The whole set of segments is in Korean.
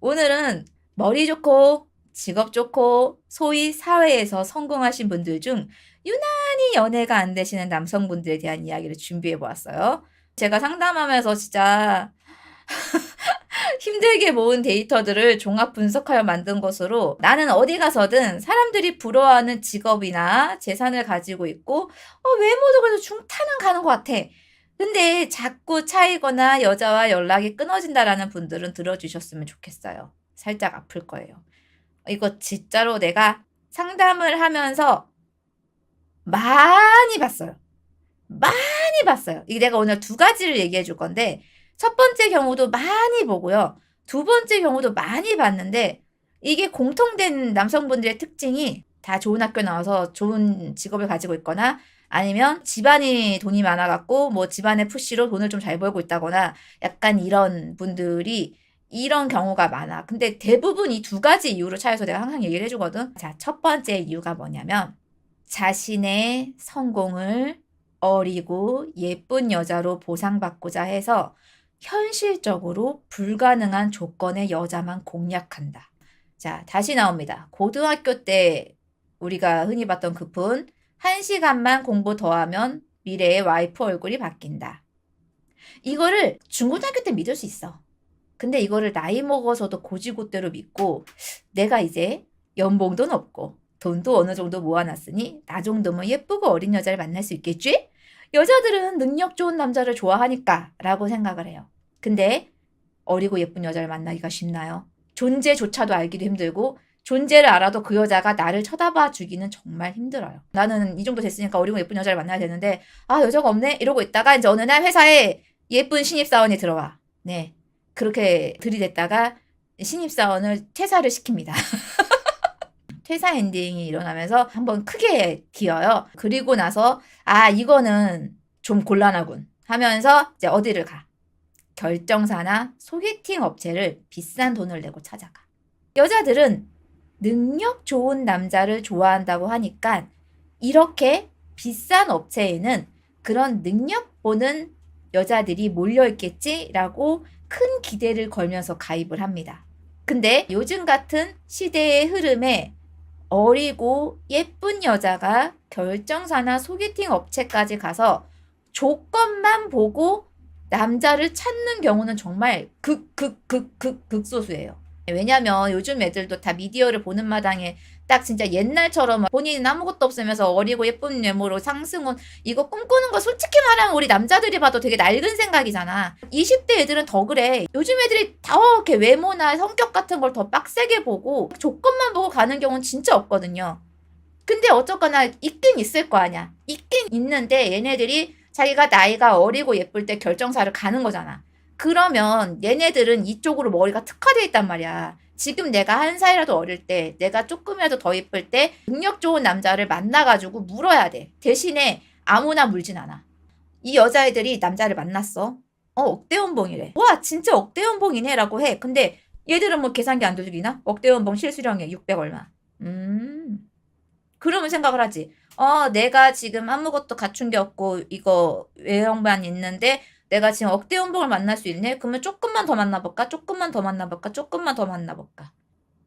오늘은 머리 좋고 직업 좋고 소위 사회에서 성공하신 분들 중 유난히 연애가 안 되시는 남성분들에 대한 이야기를 준비해 보았어요. 제가 상담하면서 진짜 힘들게 모은 데이터들을 종합 분석하여 만든 것으로 나는 어디 가서든 사람들이 부러워하는 직업이나 재산을 가지고 있고 어, 외모도 그래도 중타는 가는 것 같아. 근데 자꾸 차이거나 여자와 연락이 끊어진다라는 분들은 들어주셨으면 좋겠어요. 살짝 아플 거예요. 이거 진짜로 내가 상담을 하면서 많이 봤어요. 많이 봤어요. 이게 내가 오늘 두 가지를 얘기해 줄 건데, 첫 번째 경우도 많이 보고요. 두 번째 경우도 많이 봤는데, 이게 공통된 남성분들의 특징이 다 좋은 학교 나와서 좋은 직업을 가지고 있거나, 아니면 집안이 돈이 많아갖고 뭐 집안의 푸시로 돈을 좀 잘 벌고 있다거나 약간 이런 분들이 이런 경우가 많아. 근데 대부분 이 두 가지 이유로 차여서 내가 항상 얘기를 해주거든. 자, 첫 번째 이유가 뭐냐면 자신의 성공을 어리고 예쁜 여자로 보상받고자 해서 현실적으로 불가능한 조건의 여자만 공략한다. 자, 다시 나옵니다. 고등학교 때 우리가 흔히 봤던 그분, 한 시간만 공부 더 하면 미래의 와이프 얼굴이 바뀐다. 이거를 중고등학교 때 믿을 수 있어. 근데 이거를 나이 먹어서도 고지고대로 믿고 내가 이제 연봉도 높고 돈도 어느 정도 모아놨으니 나 정도면 예쁘고 어린 여자를 만날 수 있겠지? 여자들은 능력 좋은 남자를 좋아하니까 라고 생각을 해요. 근데 어리고 예쁜 여자를 만나기가 쉽나요? 존재조차도 알기도 힘들고 존재를 알아도 그 여자가 나를 쳐다봐 주기는 정말 힘들어요. 나는 이 정도 됐으니까 어리고 예쁜 여자를 만나야 되는데 아 여자가 없네 이러고 있다가 이제 어느 날 회사에 예쁜 신입사원이 들어와. 네 그렇게 들이댔다가 신입사원을 퇴사를 시킵니다. 퇴사 엔딩이 일어나면서 한번 크게 기어요. 그리고 나서 아 이거는 좀 곤란하군 하면서 이제 어디를 가. 결정사나 소개팅 업체를 비싼 돈을 내고 찾아가. 여자들은 능력 좋은 남자를 좋아한다고 하니까 이렇게 비싼 업체에는 그런 능력 보는 여자들이 몰려있겠지라고 큰 기대를 걸면서 가입을 합니다. 근데 요즘 같은 시대의 흐름에 어리고 예쁜 여자가 결정사나 소개팅 업체까지 가서 조건만 보고 남자를 찾는 경우는 정말 극, 극, 극, 극, 극소수예요. 왜냐면 요즘 애들도 다 미디어를 보는 마당에 딱 진짜 옛날처럼 본인은 아무것도 없으면서 어리고 예쁜 외모로 상승은 이거 꿈꾸는 거 솔직히 말하면 우리 남자들이 봐도 되게 낡은 생각이잖아. 20대 애들은 더 그래. 요즘 애들이 다 이렇게 외모나 성격 같은 걸 더 빡세게 보고 조건만 보고 가는 경우는 진짜 없거든요. 근데 어쨌거나 있긴 있을 거 아니야. 있긴 있는데 얘네들이 자기가 나이가 어리고 예쁠 때 결정사를 가는 거잖아. 그러면 얘네들은 이쪽으로 머리가 특화돼 있단 말이야. 지금 내가 한 살이라도 어릴 때, 내가 조금이라도 더 예쁠 때, 능력 좋은 남자를 만나가지고 물어야 돼. 대신에 아무나 물진 않아. 이 여자애들이 남자를 만났어. 어, 억대 연봉이래. 와, 진짜 억대 연봉이네. 라고 해. 근데 얘들은 뭐 계산기 안 두들기나? 억대 연봉 실수령에 600 얼마. 음. 그러면 생각을 하지. 어, 내가 지금 아무것도 갖춘 게 없고, 이거 외형만 있는데, 내가 지금 억대 연봉을 만날 수 있네? 그러면 조금만 더 만나볼까? 조금만 더 만나볼까? 조금만 더 만나볼까?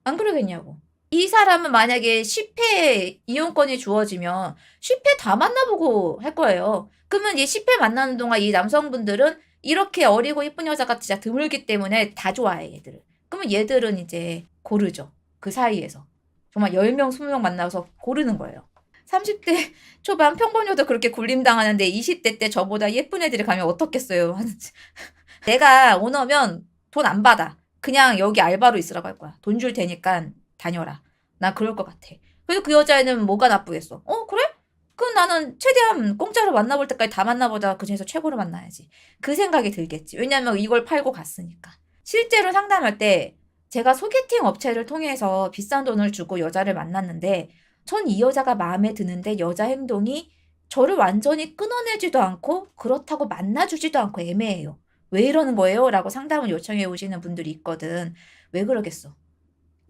안 그러겠냐고. 이 사람은 만약에 10회 이용권이 주어지면 10회 다 만나보고 할 거예요. 그러면 이 10회 만나는 동안 이 남성분들은 이렇게 어리고 예쁜 여자가 진짜 드물기 때문에 다 좋아해, 얘들을. 그러면 얘들은 이제 고르죠. 그 사이에서. 정말 10명, 20명 만나서 고르는 거예요. 30대 초반 평범녀도 그렇게 굴림당하는데 20대 때 저보다 예쁜 애들이 가면 어떻겠어요. 내가 오너면 돈 안 받아. 그냥 여기 알바로 있으라고 할 거야. 돈 줄 테니까 다녀라. 나 그럴 것 같아. 그래서 그 여자애는 뭐가 나쁘겠어? 어, 그래? 그럼 나는 최대한 공짜로 만나볼 때까지 다 만나보다 그 중에서 최고로 만나야지. 그 생각이 들겠지. 왜냐면 이걸 팔고 갔으니까. 실제로 상담할 때 제가 소개팅 업체를 통해서 비싼 돈을 주고 여자를 만났는데 전 이 여자가 마음에 드는데 여자 행동이 저를 완전히 끊어내지도 않고 그렇다고 만나주지도 않고 애매해요. 왜 이러는 거예요? 라고 상담을 요청해 오시는 분들이 있거든. 왜 그러겠어?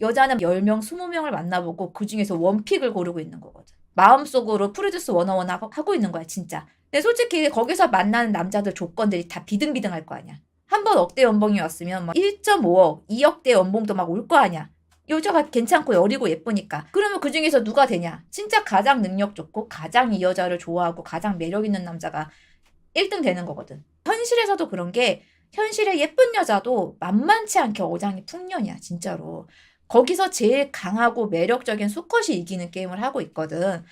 여자는 10명, 20명을 만나보고 그 중에서 원픽을 고르고 있는 거거든. 마음속으로 프로듀스 원어원 하고, 하고 있는 거야, 진짜. 근데 솔직히 거기서 만나는 남자들 조건들이 다 비등비등할 거 아니야. 한 번 억대 연봉이 왔으면 막 1.5억, 2억대 연봉도 막 올 거 아니야. 여자가 괜찮고 어리고 예쁘니까. 그러면 그 중에서 누가 되냐? 진짜 가장 능력 좋고 가장 이 여자를 좋아하고 가장 매력 있는 남자가 1등 되는 거거든. 현실에서도 그런 게 현실에 예쁜 여자도 만만치 않게 어장이 풍년이야, 진짜로. 거기서 제일 강하고 매력적인 수컷이 이기는 게임을 하고 있거든.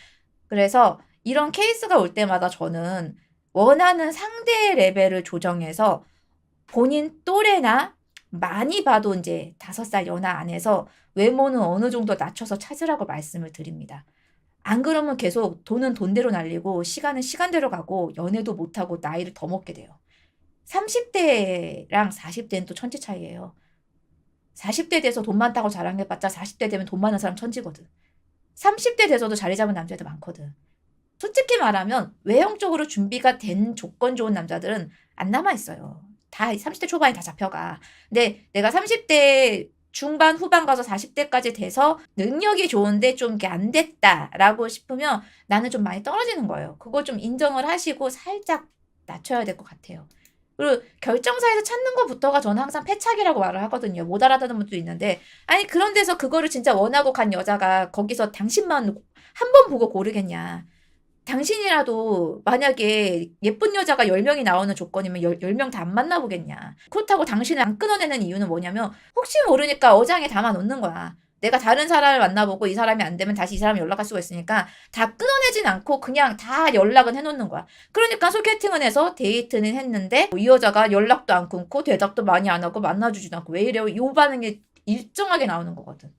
그래서 이런 케이스가 올 때마다 저는 원하는 상대 레벨을 조정해서 본인 또래나 많이 봐도 이제 다섯 살 연하 안에서 외모는 어느 정도 낮춰서 찾으라고 말씀을 드립니다. 안 그러면 계속 돈은 돈대로 날리고 시간은 시간대로 가고 연애도 못하고 나이를 더 먹게 돼요. 30대랑 40대는 또 천지 차이예요. 40대 돼서 돈 많다고 자랑해봤자 40대 되면 돈 많은 사람 천지거든. 30대 돼서도 자리 잡은 남자들 많거든. 솔직히 말하면 외형적으로 준비가 된 조건 좋은 남자들은 안 남아있어요. 다 30대 초반에 다 잡혀가. 근데 내가 30대 중반 후반 가서 40대까지 돼서 능력이 좋은데 좀 이게 안 됐다라고 싶으면 나는 좀 많이 떨어지는 거예요. 그거 좀 인정을 하시고 살짝 낮춰야 될 것 같아요. 그리고 결정사에서 찾는 것부터가 저는 항상 패착이라고 말을 하거든요. 못 알아듣는 분도 있는데 아니 그런 데서 그거를 진짜 원하고 간 여자가 거기서 당신만 한 번 보고 고르겠냐. 당신이라도 만약에 예쁜 여자가 10명이 나오는 조건이면 10, 10 명 다 안 만나보겠냐. 그렇다고 당신을 안 끊어내는 이유는 뭐냐면 혹시 모르니까 어장에 담아놓는 거야. 내가 다른 사람을 만나보고 이 사람이 안 되면 다시 이 사람이 연락할 수가 있으니까 다 끊어내진 않고 그냥 다 연락은 해놓는 거야. 그러니까 소개팅은 해서 데이트는 했는데 이 여자가 연락도 안 끊고 대답도 많이 안 하고 만나주지도 않고 왜 이래요? 요 반응이 일정하게 나오는 거거든.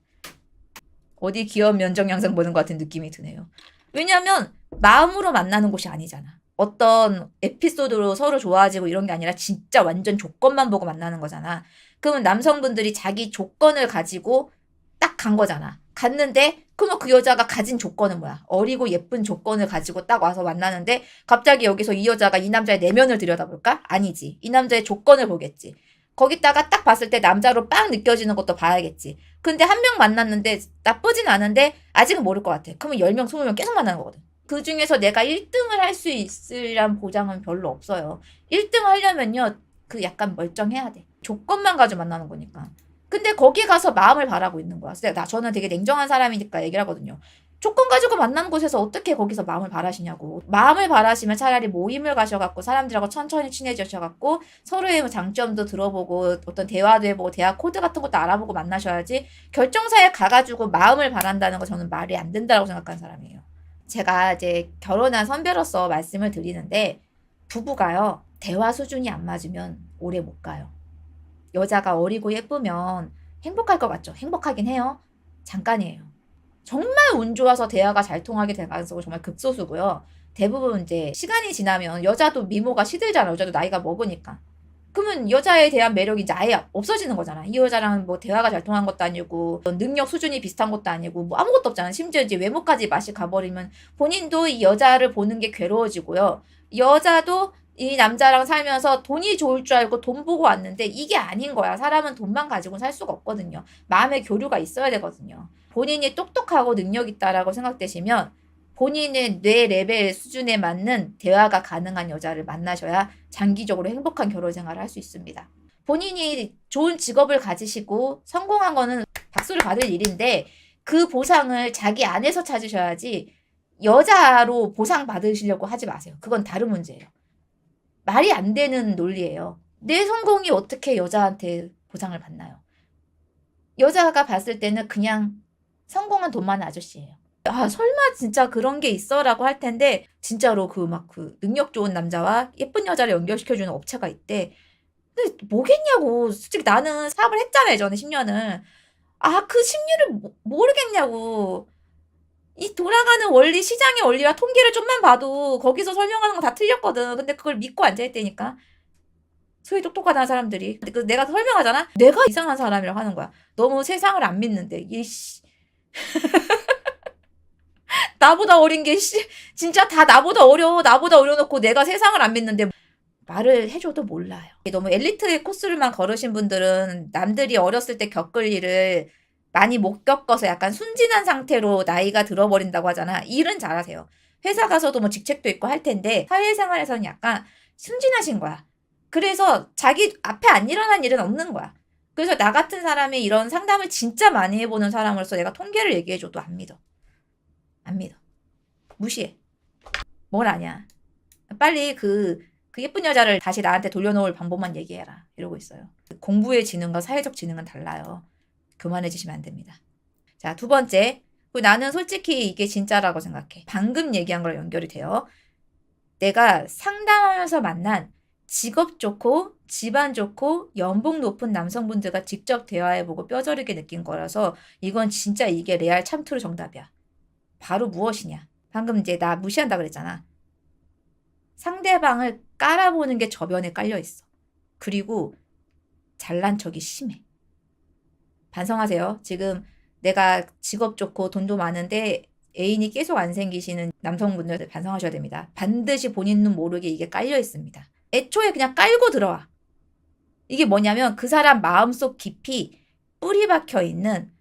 어디 기업 면적 양상 보는 것 같은 느낌이 드네요. 왜냐하면 마음으로 만나는 곳이 아니잖아. 어떤 에피소드로 서로 좋아지고 이런 게 아니라 진짜 완전 조건만 보고 만나는 거잖아. 그러면 남성분들이 자기 조건을 가지고 딱 간 거잖아. 갔는데 그러면 그 여자가 가진 조건은 뭐야? 어리고 예쁜 조건을 가지고 딱 와서 만나는데 갑자기 여기서 이 여자가 이 남자의 내면을 들여다볼까? 아니지. 이 남자의 조건을 보겠지. 거기다가 딱 봤을 때 남자로 빵 느껴지는 것도 봐야겠지. 근데 한 명 만났는데 나쁘진 않은데 아직은 모를 것 같아. 그러면 10명, 20명 계속 만나는 거거든. 그 중에서 내가 1등을 할 수 있으란 보장은 별로 없어요. 1등 하려면요, 그 약간 멀쩡해야 돼. 조건만 가지고 만나는 거니까. 근데 거기 가서 마음을 바라고 있는 거야. 그래서 나 저는 되게 냉정한 사람이니까 얘기를 하거든요. 조건 가지고 만나는 곳에서 어떻게 거기서 마음을 바라시냐고. 마음을 바라시면 차라리 모임을 가셔갖고 사람들하고 천천히 친해지셔갖고 서로의 뭐 장점도 들어보고 어떤 대화도 해보고 대화 코드 같은 것도 알아보고 만나셔야지 결정사에 가가지고 마음을 바란다는 거 저는 말이 안 된다고 생각하는 사람이에요. 제가 이제 결혼한 선배로서 말씀을 드리는데 부부가요 대화 수준이 안 맞으면 오래 못 가요. 여자가 어리고 예쁘면 행복할 것 같죠? 행복하긴 해요. 잠깐이에요. 정말 운 좋아서 대화가 잘 통하게 될 가능성은 정말 극소수고요. 대부분 이제 시간이 지나면 여자도 미모가 시들잖아. 여자도 나이가 먹으니까. 그러면 여자에 대한 매력이 아예 없어지는 거잖아. 이 여자랑 뭐 대화가 잘 통한 것도 아니고 뭐 능력 수준이 비슷한 것도 아니고 뭐 아무것도 없잖아. 심지어 이제 외모까지 맛이 가버리면 본인도 이 여자를 보는 게 괴로워지고요. 여자도 이 남자랑 살면서 돈이 좋을 줄 알고 돈 보고 왔는데 이게 아닌 거야. 사람은 돈만 가지고 살 수가 없거든요. 마음의 교류가 있어야 되거든요. 본인이 똑똑하고 능력 있다라고 생각되시면 본인의 뇌 레벨 수준에 맞는 대화가 가능한 여자를 만나셔야 장기적으로 행복한 결혼 생활을 할 수 있습니다. 본인이 좋은 직업을 가지시고 성공한 거는 박수를 받을 일인데 그 보상을 자기 안에서 찾으셔야지 여자로 보상 받으시려고 하지 마세요. 그건 다른 문제예요. 말이 안 되는 논리예요. 내 성공이 어떻게 여자한테 보상을 받나요? 여자가 봤을 때는 그냥 성공한 돈 많은 아저씨예요. 아, 설마 진짜 그런 게 있어 라고 할 텐데 진짜로 그막그 능력 좋은 남자와 예쁜 여자를 연결시켜 주는 업체가 있대. 근데 뭐겠냐고. 솔직히 나는 사업을 했잖아요, 전에 10년을. 아, 그 심리를 모- 모르겠냐고. 이 돌아가는 원리, 시장의 원리와 통계를 좀만 봐도 거기서 설명하는 거 다 틀렸거든. 근데 그걸 믿고 앉아있다니까. 소위 똑똑하다는 사람들이. 근데 그 내가 설명하잖아? 내가 이상한 사람이라고 하는 거야. 너무 세상을 안 믿는데. 이씨. 나보다 어린 게, 씨. 진짜 다 나보다 어려워. 나보다 어려놓고 내가 세상을 안 믿는데. 말을 해줘도 몰라요. 너무 엘리트의 코스를만 걸으신 분들은 남들이 어렸을 때 겪을 일을 많이 못 겪어서 약간 순진한 상태로 나이가 들어버린다고 하잖아. 일은 잘하세요. 회사 가서도 뭐 직책도 있고 할 텐데 사회생활에서는 약간 순진하신 거야. 그래서 자기 앞에 안 일어난 일은 없는 거야. 그래서 나 같은 사람이 이런 상담을 진짜 많이 해보는 사람으로서 내가 통계를 얘기해줘도 안 믿어. 안 믿어. 무시해. 뭘 아냐. 빨리 그, 그 예쁜 여자를 다시 나한테 돌려놓을 방법만 얘기해라. 이러고 있어요. 공부의 지능과 사회적 지능은 달라요. 교만해지시면 안 됩니다. 자, 두 번째. 그리고 나는 솔직히 이게 진짜라고 생각해. 방금 얘기한 거랑 연결이 돼요. 내가 상담하면서 만난 직업 좋고 집안 좋고 연봉 높은 남성분들과 직접 대화해보고 뼈저리게 느낀 거라서 이건 진짜 이게 레알 참트루 정답이야. 바로 무엇이냐? 방금 이제 나 무시한다 그랬잖아. 상대방을 깔아보는 게 저변에 깔려 있어. 그리고 잘난 척이 심해. 반성하세요. 지금 내가 직업 좋고 돈도 많은데 애인이 계속 안 생기시는 남성분들 반성하셔야 됩니다. 반드시 본인 눈 모르게 이게 깔려 있습니다. 애초에 그냥 깔고 들어와. 이게 뭐냐면 그 사람 마음속 깊이 뿌리 박혀 있는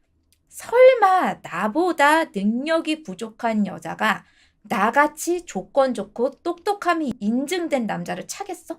설마 나보다 능력이 부족한 여자가 나같이 조건 좋고 똑똑함이 인증된 남자를 차겠어?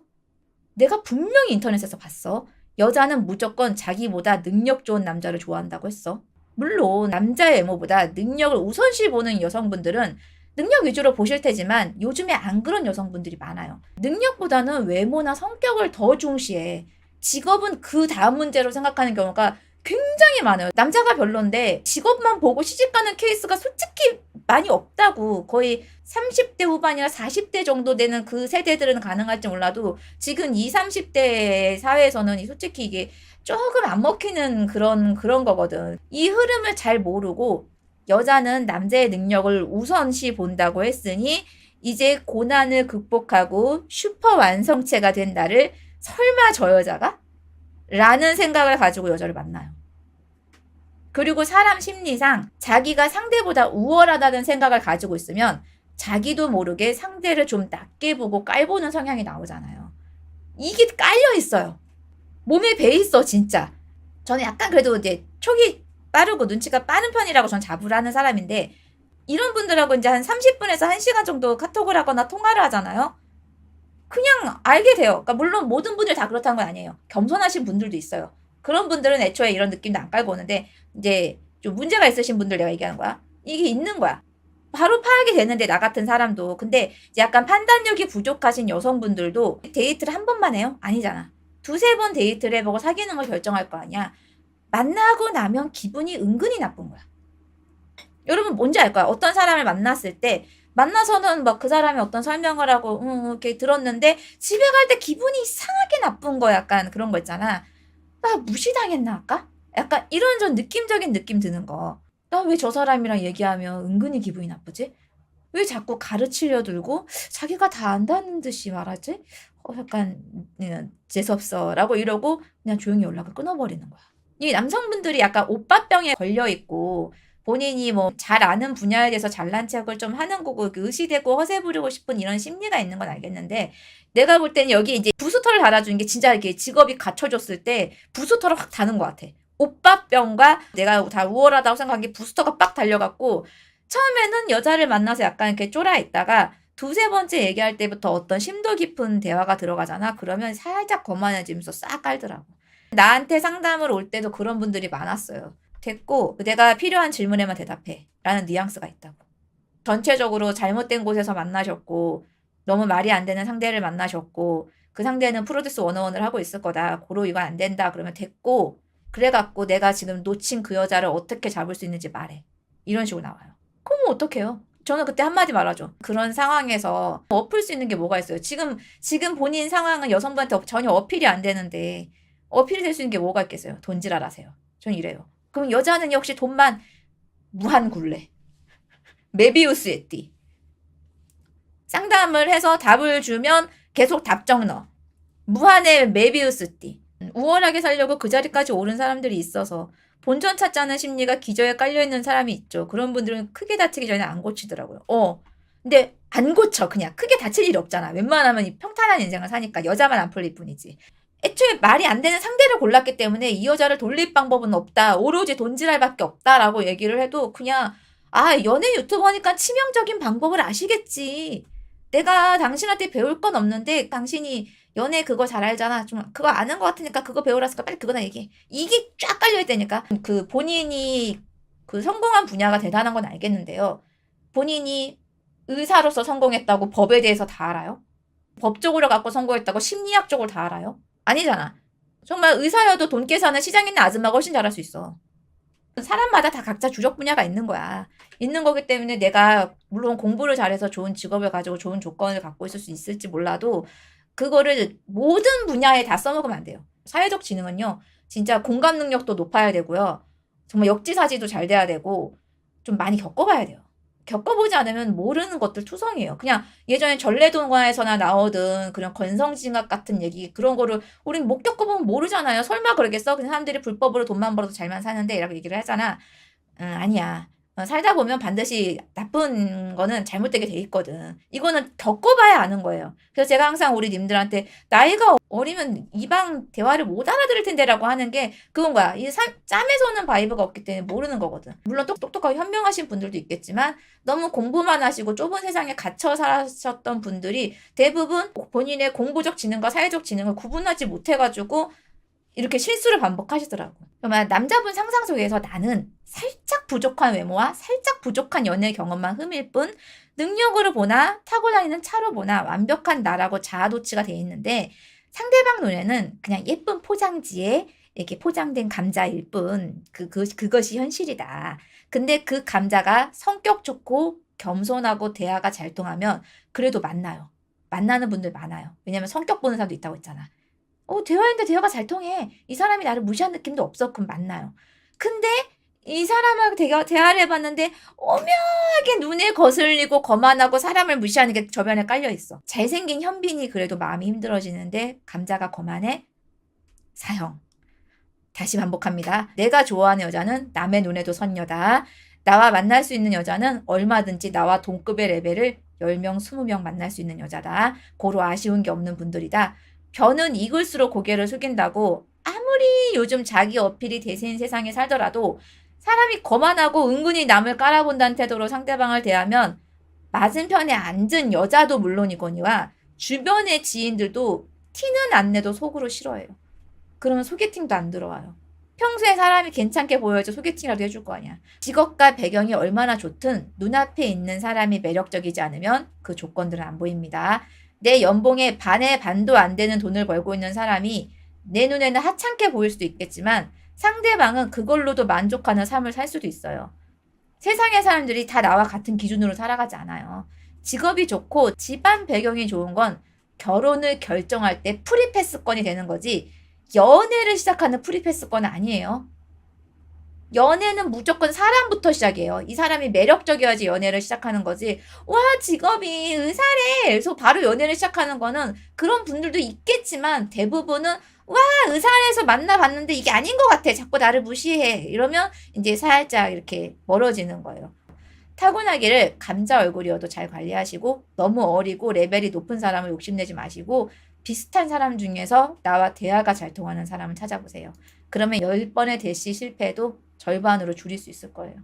내가 분명히 인터넷에서 봤어. 여자는 무조건 자기보다 능력 좋은 남자를 좋아한다고 했어. 물론 남자의 외모보다 능력을 우선시 보는 여성분들은 능력 위주로 보실 테지만 요즘에 안 그런 여성분들이 많아요. 능력보다는 외모나 성격을 더 중시해. 직업은 그 다음 문제로 생각하는 경우가 굉장히 많아요. 남자가 별론데 직업만 보고 시집가는 케이스가 솔직히 많이 없다고. 거의 30대 후반이나 40대 정도 되는 그 세대들은 가능할지 몰라도 지금 20, 30대 사회에서는 솔직히 이게 조금 안 먹히는 그런 그런 거거든. 이 흐름을 잘 모르고 여자는 남자의 능력을 우선시 본다고 했으니 이제 고난을 극복하고 슈퍼 완성체가 된 나를 설마 저 여자가? 라는 생각을 가지고 여자를 만나요. 그리고 사람 심리상 자기가 상대보다 우월하다는 생각을 가지고 있으면 자기도 모르게 상대를 좀 낮게 보고 깔보는 성향이 나오잖아요. 이게 깔려 있어요. 몸에 배 있어, 진짜. 저는 약간 그래도 이제 촉이 빠르고 눈치가 빠른 편이라고 전 자부를 하는 사람인데, 이런 분들하고 이제 한 30분에서 1시간 정도 카톡을 하거나 통화를 하잖아요. 그냥 알게 돼요. 그러니까 물론 모든 분들 다 그렇다는 건 아니에요. 겸손하신 분들도 있어요. 그런 분들은 애초에 이런 느낌도 안 깔고 오는데, 이제 좀 문제가 있으신 분들 내가 얘기하는 거야. 이게 있는 거야. 바로 파악이 되는데 나 같은 사람도 근데 약간 판단력이 부족하신 여성분들도 데이트를 한 번만 해요? 아니잖아. 두세 번 데이트를 해보고 사귀는 걸 결정할 거 아니야. 만나고 나면 기분이 은근히 나쁜 거야. 여러분 뭔지 알 거야. 어떤 사람을 만났을 때 만나서는 막 그 사람이 어떤 설명을 하고 응, 응, 이렇게 들었는데 집에 갈 때 기분이 이상하게 나쁜 거 약간 그런 거 있잖아. 나 무시당했나 아까? 약간 이런 좀 느낌적인 느낌 드는 거. 나 왜 저 사람이랑 얘기하면 은근히 기분이 나쁘지? 왜 자꾸 가르치려 들고 자기가 다 안다는 듯이 말하지? 어, 약간 음, 재수없어라고 이러고 그냥 조용히 연락을 끊어버리는 거야. 이 남성분들이 약간 오빠병에 걸려 있고 본인이 뭐 잘 아는 분야에 대해서 잘난 척을 좀 하는 거고 그 의시되고 허세 부리고 싶은 이런 심리가 있는 건 알겠는데 내가 볼 때는 여기 이제 부스터를 달아주는 게 진짜 이렇게 직업이 갖춰졌을 때 부스터를 확 다는 것 같아. 오빠병과 내가 다 우월하다고 생각한 게 부스터가 빡 달려갖고 처음에는 여자를 만나서 약간 이렇게 쫄아 있다가 두세 번째 얘기할 때부터 어떤 심도 깊은 대화가 들어가잖아. 그러면 살짝 거만해지면서 싹 깔더라고. 나한테 상담을 올 때도 그런 분들이 많았어요. 됐고 내가 필요한 질문에만 대답해 라는 뉘앙스가 있다고. 전체적으로 잘못된 곳에서 만나셨고 너무 말이 안 되는 상대를 만나셨고 그 상대는 프로듀스 원어원을 하고 있을 거다. 고로 이건 안 된다. 그러면 됐고 그래갖고 내가 지금 놓친 그 여자를 어떻게 잡을 수 있는지 말해. 이런 식으로 나와요. 그럼 뭐 어떡해요? 저는 그때 한마디 말하죠. 그런 상황에서 엎을 수 있는 게 뭐가 있어요? 지금, 지금 본인 상황은 여성분한테 전혀 어필이 안 되는데, 어필이 될 수 있는 게 뭐가 있겠어요? 돈지랄 하세요. 전 이래요. 그럼 여자는 역시 돈만 무한 굴레. 메비우스의 띠. 상담을 해서 답을 주면 계속 답정 넣어. 무한의 메비우스 띠. 우월하게 살려고 그 자리까지 오른 사람들이 있어서 본전 찾자는 심리가 기저에 깔려있는 사람이 있죠. 그런 분들은 크게 다치기 전에 안 고치더라고요. 어. 근데 안 고쳐. 그냥 크게 다칠 일이 없잖아. 웬만하면 이 평탄한 인생을 사니까 여자만 안 풀릴 뿐이지. 애초에 말이 안 되는 상대를 골랐기 때문에 이 여자를 돌릴 방법은 없다. 오로지 돈지랄밖에 없다라고 얘기를 해도 그냥 아 연애 유튜버니까 치명적인 방법을 아시겠지. 내가 당신한테 배울 건 없는데 당신이 연애 그거 잘 알잖아. 좀 그거 아는 것 같으니까 그거 배우라니까 빨리 그거나 얘기해. 이게 쫙 깔려 있다니까. 그 본인이 그 성공한 분야가 대단한 건 알겠는데요. 본인이 의사로서 성공했다고 법에 대해서 다 알아요? 법적으로 갖고 성공했다고 심리학적으로 다 알아요? 아니잖아. 정말 의사여도 돈 계산은 시장 있는 아줌마가 훨씬 잘할 수 있어. 사람마다 다 각자 주력 분야가 있는 거야. 있는 거기 때문에 내가 물론 공부를 잘해서 좋은 직업을 가지고 좋은 조건을 갖고 있을 수 있을지 몰라도 그거를 모든 분야에 다 써먹으면 안 돼요. 사회적 지능은요, 진짜 공감 능력도 높아야 되고요. 정말 역지사지도 잘 돼야 되고 좀 많이 겪어봐야 돼요. 겪어보지 않으면 모르는 것들 투성이에요. 그냥 예전에 전래동화에서나 나오던 그런 권성징악 같은 얘기 그런 거를 우린 못 겪어보면 모르잖아요. 설마 그러겠어? 그냥 사람들이 불법으로 돈만 벌어도 잘만 사는데 이라고 얘기를 하잖아. 음, 아니야. 어, 살다 보면 반드시 나쁜 거는 잘못되게 돼 있거든. 이거는 겪어봐야 아는 거예요. 그래서 제가 항상 우리 님들한테 나이가 어리면 이방 대화를 못 알아들을 텐데라고 하는 게 그건 거야. 이 사- 짬에서는 바이브가 없기 때문에 모르는 거거든. 물론 똑- 똑똑하고 현명하신 분들도 있겠지만 너무 공부만 하시고 좁은 세상에 갇혀 사셨던 분들이 대부분 본인의 공부적 지능과 사회적 지능을 구분하지 못해가지고 이렇게 실수를 반복하시더라고. 그러면 남자분 상상 속에서 나는 살짝 부족한 외모와 살짝 부족한 연애 경험만 흠일 뿐 능력으로 보나 타고 다니는 차로 보나 완벽한 나라고 자아도취가 돼 있는데 상대방 눈에는 그냥 예쁜 포장지에 이렇게 포장된 감자일 뿐 그, 그, 그것이 현실이다. 근데 그 감자가 성격 좋고 겸손하고 대화가 잘 통하면 그래도 만나요. 만나는 분들 많아요. 왜냐면 성격 보는 사람도 있다고 했잖아. 어, 대화인데 대화가 잘 통해. 이 사람이 나를 무시한 느낌도. 그럼 만나요. 근데 이 사람하고 대화, 대화를 해봤는데 오묘하게 눈에 거슬리고 거만하고 사람을 무시하는 게 저변에 깔려 있어. 잘생긴 현빈이 그래도 마음이 힘들어지는데 감자가 거만해? 사형. 다시 반복합니다. 내가 좋아하는 여자는 남의 눈에도 선녀다. 나와 만날 수 있는 여자는 얼마든지 나와 동급의 레벨을 10명, 20명 만날 수 있는 여자다. 고로 아쉬운 게 없는 분들이다. 변은 익을수록 고개를 숙인다고 아무리 요즘 자기 어필이 대세인 세상에 살더라도 사람이 거만하고 은근히 남을 깔아본다는 태도로 상대방을 대하면 맞은편에 앉은 여자도 물론이거니와 주변의 지인들도 티는 안 내도 속으로 싫어해요. 그러면 소개팅도 안 들어와요. 평소에 사람이 괜찮게 보여야지 소개팅이라도 해줄 거 아니야. 직업과 배경이 얼마나 좋든 눈앞에 있는 사람이 매력적이지 않으면 그 조건들은 안 보입니다. 내 연봉의 반의 반도 안 되는 돈을 벌고 있는 사람이 내 눈에는 하찮게 보일 수도 있겠지만 상대방은 그걸로도 만족하는 삶을 살 수도 있어요. 세상의 사람들이 다 나와 같은 기준으로 살아가지 않아요. 직업이 좋고 집안 배경이 좋은 건 결혼을 결정할 때 프리패스권이 되는 거지 연애를 시작하는 프리패스권은 아니에요. 연애는 무조건 사람부터 시작해요. 이 사람이 매력적이어야지 연애를 시작하는 거지. 와, 직업이 의사래. 그래서 바로 연애를 시작하는 거는 그런 분들도 있겠지만 대부분은 와, 의사래에서 만나봤는데 이게 아닌 것 같아. 자꾸 나를 무시해. 이러면 이제 살짝 이렇게 멀어지는 거예요. 타고나기를 감자 얼굴이어도 잘 관리하시고 너무 어리고 레벨이 높은 사람을 욕심내지 마시고 비슷한 사람 중에서 나와 대화가 잘 통하는 사람을 찾아보세요. 그러면 10번의 대시 실패도 절반으로 줄일 수 있을 거예요.